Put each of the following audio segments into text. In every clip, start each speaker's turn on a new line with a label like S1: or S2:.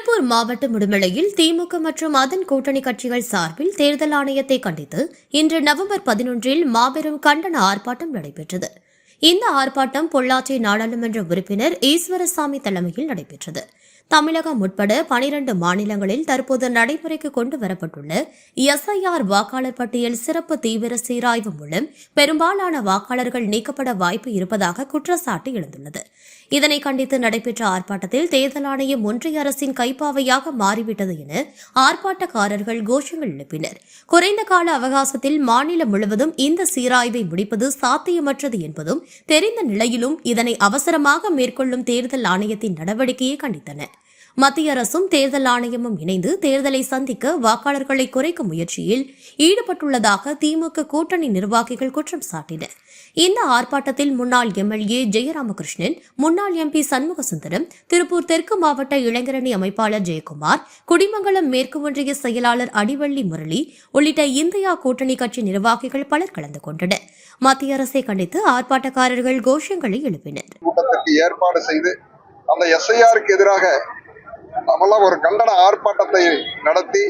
S1: திருப்பூர் மாவட்டம் உடுமலையில் திமுக மற்றும் அதன் கூட்டணி கட்சிகள் சார்பில் தேர்தல் ஆணையத்தை கண்டித்து இன்று நவம்பர் பதினொன்றில் மாபெரும் கண்டன ஆர்ப்பாட்டம் நடைபெற்றது. இந்த ஆர்ப்பாட்டம் பொள்ளாச்சி நாடாளுமன்ற உறுப்பினர் ஈஸ்வரசாமி தலைமையில் நடைபெற்றது. தமிழகம் உட்பட பனிரண்டு மாநிலங்களில் தற்போது நடைமுறைக்கு கொண்டு வரப்பட்டுள்ள எஸ்ஐஆர் வாக்காளர் பட்டியல் சிறப்பு தீவிர சீராய்வு மூலம் பெரும்பாலான வாக்காளர்கள் நீக்கப்பட வாய்ப்பு இருப்பதாக குற்றச்சாட்டு எழுந்துள்ளது. இதனை கண்டித்து நடைபெற்ற ஆர்ப்பாட்டத்தில் தேர்தல் ஆணையம் ஒன்றிய அரசின் கைப்பாவையாக மாறிவிட்டது என ஆர்ப்பாட்டக்காரர்கள் கோஷங்கள் எழுப்பினர். குறைந்த கால அவகாசத்தில் மாநிலம் முழுவதும் இந்த சீராய்வை முடிப்பது சாத்தியமற்றது என்பதும் தெரிந்த நிலையிலும் இதனை அவசரமாக மேற்கொள்ளும் தேர்தல் ஆணையத்தின் நடவடிக்கையை கண்டித்தன. மத்திய அரசும் தேர்தல் ஆணையமும் இணைந்து தேர்தலை சந்திக்க வாக்காளர்களை குறைக்கும் முயற்சியில் ஈடுபட்டுள்ளதாக திமுக கூட்டணி நிர்வாகிகள் குற்றம் சாட்டினர். இந்த ஆர்ப்பாட்டத்தில் முன்னாள் எம்எல்ஏ ஜெயராமகிருஷ்ணன் முன்னாள் எம்பி சண்முகசுந்தரம் திருப்பூர் தெற்கு மாவட்ட இளைஞரணி அமைப்பாளர் ஜெயக்குமார் குடிமங்கலம் மேற்கு ஒன்றிய செயலாளர் அடிவள்ளி முரளி உள்ளிட்ட இந்தியா கூட்டணி கட்சி நிர்வாகிகள் பலர் கலந்து கொண்டனர். மத்திய அரசை கண்டித்து ஆர்ப்பாட்டக்காரர்கள் கோஷங்களை எழுப்பினர்.
S2: கூட்டத்திற்கு ஏற்பாடு செய்து அந்த எஸ்ஐஆருக்கு எதிராக நம்மளாம் ஒரு கண்டன ஆர்ப்பாட்டத்தை நடத்தி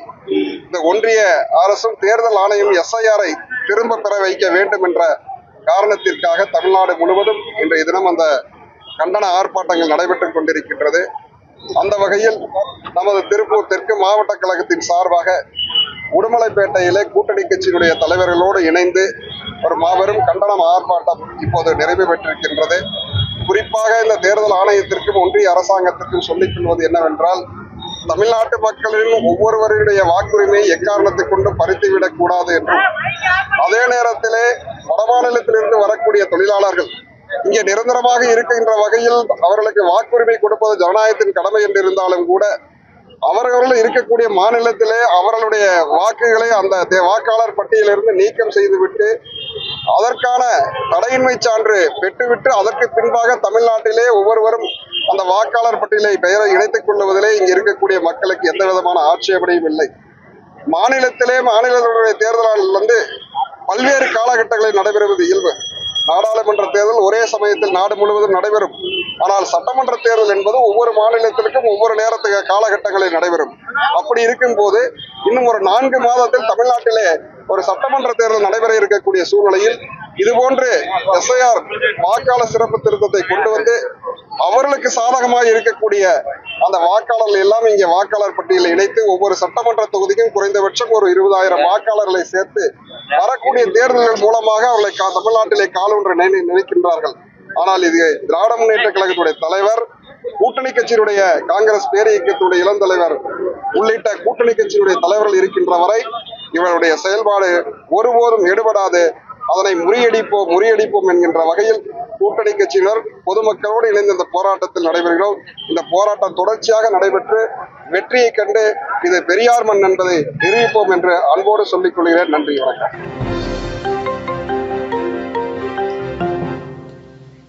S2: இந்த ஒன்றிய அரசும் தேர்தல் ஆணையம் எஸ்ஐஆரை திரும்ப பெற வைக்க வேண்டும் என்ற காரணத்திற்காக தமிழ்நாடு முழுவதும் இன்றைய தினம் அந்த கண்டன ஆர்ப்பாட்டங்கள் நடைபெற்றுக் கொண்டிருக்கின்றது. அந்த வகையில் நமது திருப்பூர் தெற்கு மாவட்ட கழகத்தின் சார்பாக உடுமலைப்பேட்டையிலே கூட்டணி கட்சியினுடைய தலைவர்களோடு இணைந்து ஒரு மாபெரும் கண்டனம் ஆர்ப்பாட்டம் இப்போது நிறைவு பெற்றிருக்கின்றது. குறிப்பாக இந்த தேர்தல் ஆணையத்திற்கும் ஒன்றிய அரசாங்கத்திற்கும் சொல்லிக் கொள்வது என்னவென்றால் தமிழ்நாட்டு மக்களின் ஒவ்வொருவருடைய வாக்குரிமையை எக்காரணத்தை கொண்டு பறித்துவிடக் கூடாது என்றும் அதே நேரத்திலே வடமாநிலத்திலிருந்து வரக்கூடிய தொழிலாளர்கள் இங்கே நிரந்தரமாக இருக்கின்ற வகையில் அவர்களுக்கு வாக்குரிமை கொடுப்பது ஜனநாயகத்தின் கடமை என்று இருந்தாலும் கூட அவர்கள் இருக்கக்கூடிய மாநிலத்திலே அவர்களுடைய வாக்குகளை அந்த தே- வாக்காளர் பட்டியலிருந்து நீக்கம் செய்துவிட்டு அதற்கான தடையின்மை சான்று பெற்றுவிட்டு அதற்கு பின்பாக தமிழ்நாட்டிலே ஒவ்வொருவரும் அந்த வாக்காளர் பட்டியலை பெயரை இணைத்துக் கொள்வதிலே இங்கு இருக்கக்கூடிய மக்களுக்கு எந்த விதமான ஆட்சேபனையும் இல்லை. மாநிலத்திலே மாநிலங்களுடைய தேர்தலாளர் வந்து பல்வேறு காலகட்டங்களில் நடைபெறுவது இயல்பு. நாடாளுமன்ற தேர்தல் ஒரே சமயத்தில் நாடு முழுவதும் நடைபெறும். ஆனால் சட்டமன்ற தேர்தல் என்பது ஒவ்வொரு மாநிலத்திற்கும் ஒவ்வொரு நேரத்துக்கு காலகட்டங்களில் நடைபெறும். அப்படி இருக்கும்போது இன்னும் ஒரு நான்கு மாதத்தில் தமிழ்நாட்டிலே ஒரு சட்டமன்ற தேர்தல் நடைபெற இருக்கக்கூடிய சூழ்நிலையில் இதுபோன்று எஸ்ஐஆர் வாக்காளர் சிறப்பு திருத்தத்தை கொண்டு வந்து அவர்களுக்கு சாதகமாக இருக்கக்கூடிய அந்த வாக்காளர்கள் எல்லாம் இங்கே வாக்காளர் பட்டியலில் இணைத்து ஒவ்வொரு சட்டமன்ற தொகுதிக்கும் குறைந்தபட்சம் ஒரு இருபதாயிரம் வாக்காளர்களை சேர்த்து வரக்கூடிய தேர்தல்கள் மூலமாக அவர்களை கா- தமிழ்நாட்டிலே காலொன்று நினை- நினைக்கின்றார்கள். ஆனால் இது திராவிட முன்னேற்ற கழகத்துடைய தலைவர் கூட்டணி கட்சியினுடைய காங்கிரஸ் பேர் இயக்கத்துடைய இளந்தலைவர் உள்ளிட்ட கூட்டணி கட்சியினுடைய தலைவர்கள் இருக்கின்ற வரை இவருடைய செயல்பாடு ஒருபோதும் எடுபடாது. அதனை முறியடிப்போம் முறியடிப்போம் என்கின்ற வகையில் கூட்டணி கட்சியினர் பொதுமக்களோடு இணைந்து இந்த போராட்டத்தில் நடைபெறுகிறோம். இந்த போராட்டம் தொடர்ச்சியாக நடைபெற்று வெற்றியை கண்டு இது பெரியார் மண் என்பதை தெரிவிப்போம் என்று அன்போடு சொல்லிக் கொள்கிறேன். நன்றி வணக்கம்.